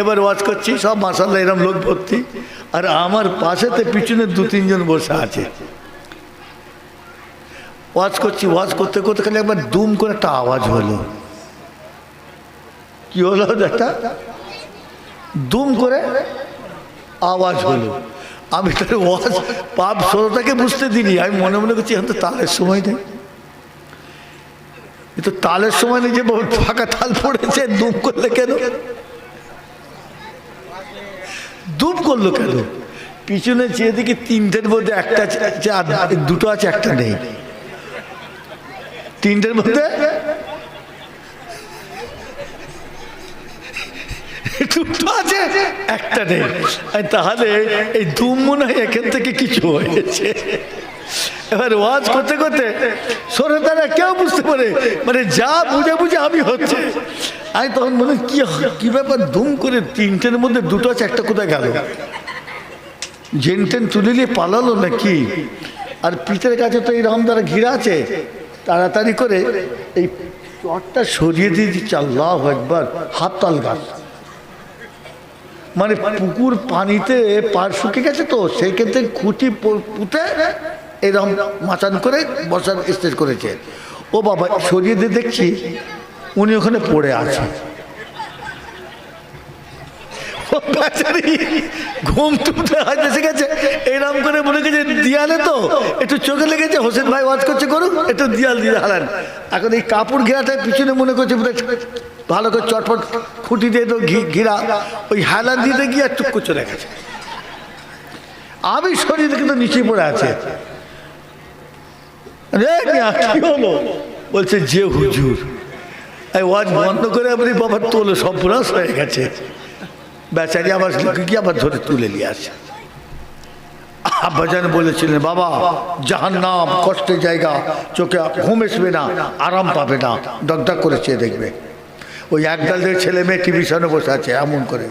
এবার ওয়াজ করছি, সব মাসাল্লাহ এরম লোক ভর্তি। আর আমার পাশেতে পিছনে দু, তিনজন বসে আছে। ওয়াজ করছি, ওয়াজ করতে করতে খালি একবার দুম করে একটা আওয়াজ হলো। কি হলো একটা দুম করে আওয়াজ হলো। আমি তার ওয়াজ, পাপ শ্রোতাকে বুঝতে দিনি আমি মনে মনে করছি, এখন তো তালের সময় নেই। এ তো তালের সময় নেই যে ফাঁকা তাল পড়েছে, দুম করলে কেন? দুম করল কেন? পিছনে চেয়ে দেখি তিনটের মধ্যে একটা আছে দুটো আছে, একটা নেই। তিনটের মধ্যে? দুটো আছে, একটা নেই। তাহলে এই দুম মনে হয় এখান থেকে কিছু হয়েছে। এবার ওয়াজ করতে করতে শ্রোতারা কেউ বুঝতে পারে মানে যা বুঝে বুঝে আমি হচ্ছে। আমি তখন মনে কি কি ব্যাপার? দুম করে তিনটের মধ্যে দুটো আছে, একটা কোথায় গেল? জেন টেন তুলে নিয়ে পালালো নাকি? আর পিঠের কাছে তো এইরকম তারা ঘিরা আছে। তাড়াতাড়ি করে এই চটটা সরিয়ে দিয়ে দিচ্ছে আল্লাহ একবার হাত তাল গাছ। মানে পুকুর পানিতে পার শুকে গেছে তো সেই ক্ষেত্রে খুঁটি পুঁতে এরকম মাচান করে বসার স্টেজ করেছে। ও বাবা, সরিয়ে দিয়ে দেখছি উনি ওখানে পড়ে আছে ও বেচারি ঘুম টুমতে হয়তো এসে গেছে। এরকম করে মনে করছে, দিয়ালে তো? একটু চোখে লেগেছে, হোসেন ভাই ওয়াজ করছে, করুক, একটু দিয়াল দিয়ে হালান। এখন এই কাপড় ঘেরাটায় পিছনে মনে করছে ভালো করে চটপট খুঁটি দিয়ে তো ঘিরা। ওই হালান দিতে গিয়ে চুপ করে চলে গেছে আমি শরীর কিন্তু নিচে পড়ে আছে। রে কি হলো? বলছে, যে হুজুর। ওয়াজ বন্ধ করে আপনি বাবার তোলো সব পুরাস হয়ে গেছে। বেচারি আবার কি আবার ধরে তুলে নিয়ে আসে। আব্বাজান বলেছিলেন, বাবা জাহান নাম কষ্টের জায়গা, চোখে ঘুম আসবে না, আরাম পাবে না, দগদগ করে চেয়ে দেখবে। ওই একদলের ছেলে মেয়ে টিভি সামনে বসে আছে, এমন করে।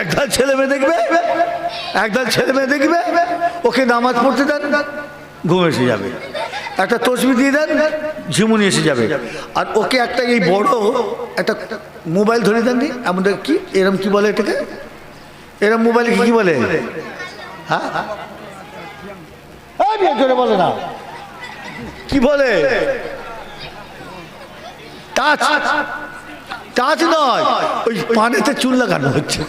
একদল ছেলে মেয়ে দেখবে? একদল ছেলে মেয়ে দেখবে? ওকে নামাজ পড়তে দেন, ঘুম এসে যাবে। একটা তসবি দিয়ে দেন, ঝিমুনি এসে যাবে। আর ওকে একটা এই বড় একটা মোবাইল ধরে দেন এমন কি? এরম কি বলে এটাকে? এরম মোবাইল কি কি বলে? হ্যাঁ? বলে না। কি বলে? টাচ। টাচ নয়, ওই পানেতে চুল লাগানো হচ্ছে।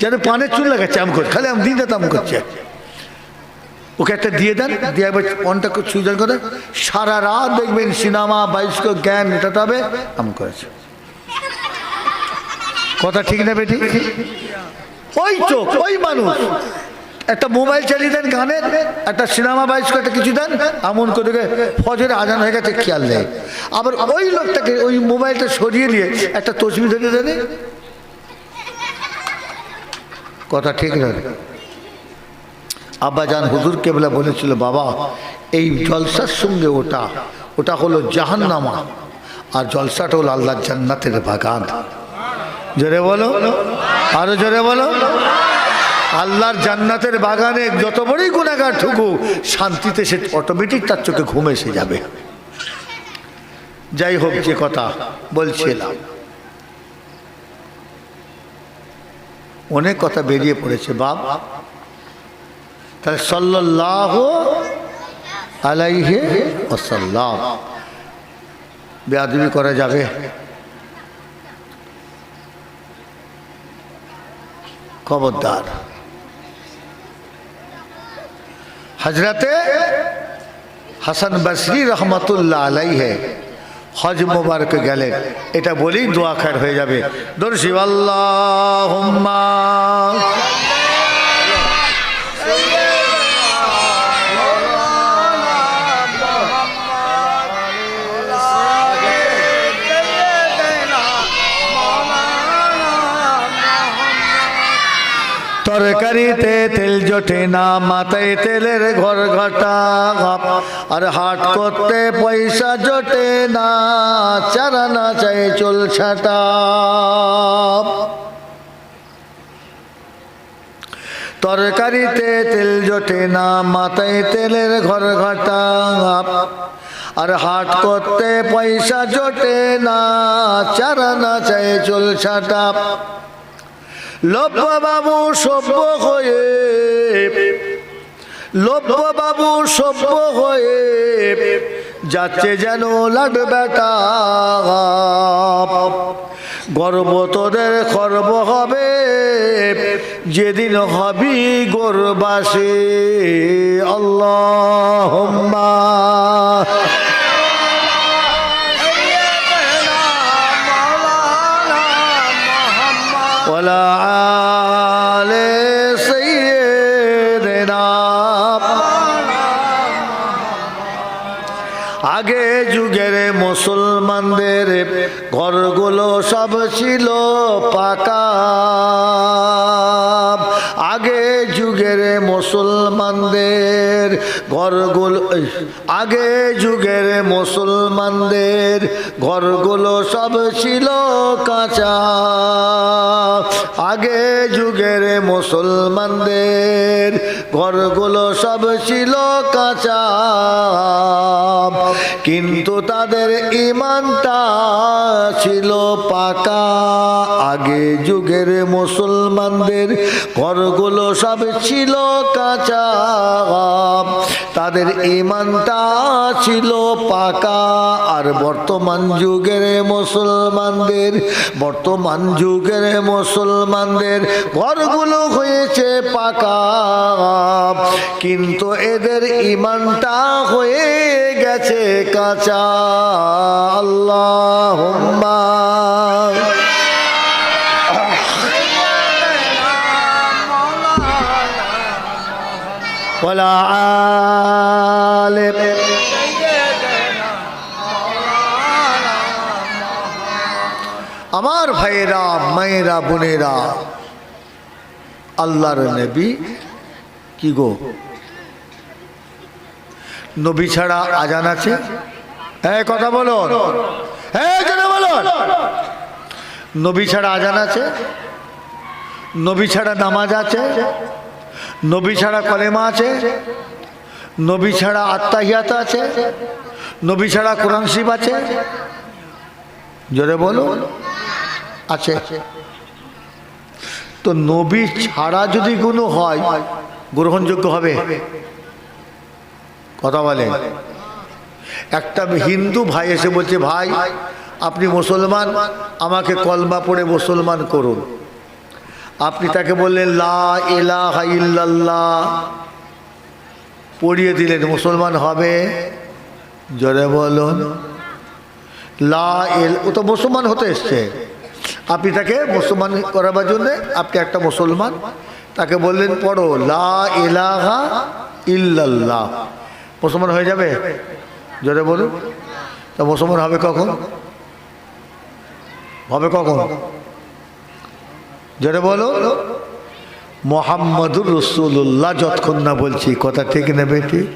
যেন পানের চুল লাগাচ্ছে, আম করছে খালি আম দিন রাত আম করছে ওকে একটা দিয়ে দেন, দিয়ে একবার অনটা সুইজন করে সারা রাত দেখবেন সিনেমা বাইস্ক জ্ঞান মেটাতে হবে আম করেছে। কথা ঠিক না বেটি? ওই চোখ, ওই মানুষ। একটা মোবাইল চালিয়ে দেন গানের একটা সিনেমা বাইস্ক একটা কিছু দেন, এমন করে ফজরে আজান হয়ে গেছে, খেয়াল দেয় আবার ওই লোকটাকে ওই মোবাইলটা সরিয়ে নিয়ে একটা তসবি ধরে দেন। কথা ঠিক নয় আব্বাজান হুজুর কেবলা বলেছিল, বাবা, এই জলসার সঙ্গে ওটা ওটা হলো জাহান্নামা, আর জলসাটা হলো আল্লাহ জান্নাতের বাগান। জোরে বলো, আরও জোরে বলো। আল্লাহর জান্নাতের বাগানে যত বড়ই গুণাগার ঠুকু শান্তিতে সে অটোমেটিক তার চোখে ঘুম এসে যাবে। যাই হোক, যে কথা বলছিলাম। অনেক কথা বেরিয়ে পড়েছে, বাপ। তাহলে সাল্লাহ আলাইহে ওসাল্লাম বেয়াদবি করা যাবে। খবরদার। হজরতে হাসান বসরি রহমতুল্লাহ আলাইহে হজ মোবারক গেলেন। এটা বলেই দোয়া খার হয়ে যাবে। দর্শি তরকারিতে তেল জোটে না, মাথায় তেলের ঘর ঘটা আর হাট করতে পয়সা জোটে না, চারা না চাই চুল ছাটা। তরকারিতে তেল জোটে না, মাথায় তেলের ঘর ঘটা আর হাট করতে পয়সা জোটে না, চারা না চাই চুল ছাটা। বাবু সভ্য হয়ে বাবু সভ্য হয়ে, যাচ্ছে যেন লাড বেটা গর্ব তোদের খর্ব হবে, যেদিন হবি গোরবাসে। আল্লাহ ولا آل سيدنا আগে যুগের মুসলমানদের ঘরগুলো সব ছিল পাকা আগে যুগের মুসলমানদের ঘরগুলো এই, আগে যুগের মুসলমানদের ঘরগুলো সব ছিল কাঁচা আগে যুগের মুসলমানদের ঘরগুলো সব ছিল কাঁচা। কিন্তু তাদের ইমানটা ছিল পাকা। আগে যুগের মুসলমানদের ঘরগুলো সব ছিল কাঁচা। তাদের ইমানটা ছিল পাকা। আর বর্তমান যুগের মুসলমানদের, বর্তমান যুগের মুসলমানদের ঘরগুলো হয়েছে পাকা। কিন্তু এদের ইমানটা হয়ে গেছে কাঁচা। আল্লাহ ولا عالم আমার ভাইয়েরা মায়েরা বোনেরা আল্লাহর নবী কি গো নবী ছাড়া আজান আছে হ্যাঁ কথা বলো হ্যাঁ কথা বলো নবী ছাড়া আজান আছে নবী ছাড়া নামাজ আছে নবী ছাড়া কলেমা আছে, নবী ছাড়া আত্মাহিয়াত আছে, নবী ছাড়া কোরআন শিব আছে। জোরে বলো, আছে। তো নবী ছাড়া যদি কোনো হয়, গ্রহণযোগ্য হবে? কথা বলে। একটা হিন্দু ভাই এসে বলছে, ভাই, আপনি মুসলমান, আমাকে কলমা পড়ে মুসলমান করুন। আপনি তাকে বললেন, লা ইলাহা ইল্লাল্লাহ। পড়িয়ে দিলেন, মুসলমান হবে? জোরে বলুন। লা এল ও তো মুসলমান হতে এসছে। আপনি তাকে মুসলমান করাবার জন্য, আপনি একটা মুসলমান, তাকে বললেন, পড়ো, লা ইলাহা ইল্লাল্লাহ। মুসলমান হয়ে যাবে? জোরে বলুন। তা মুসলমান হবে কখন? হবে কখন? জোরে বলো। মোহাম্মদুর রসুল্লাহ যতক্ষণ না বলছি কথা ঠিক নেবে ঠিক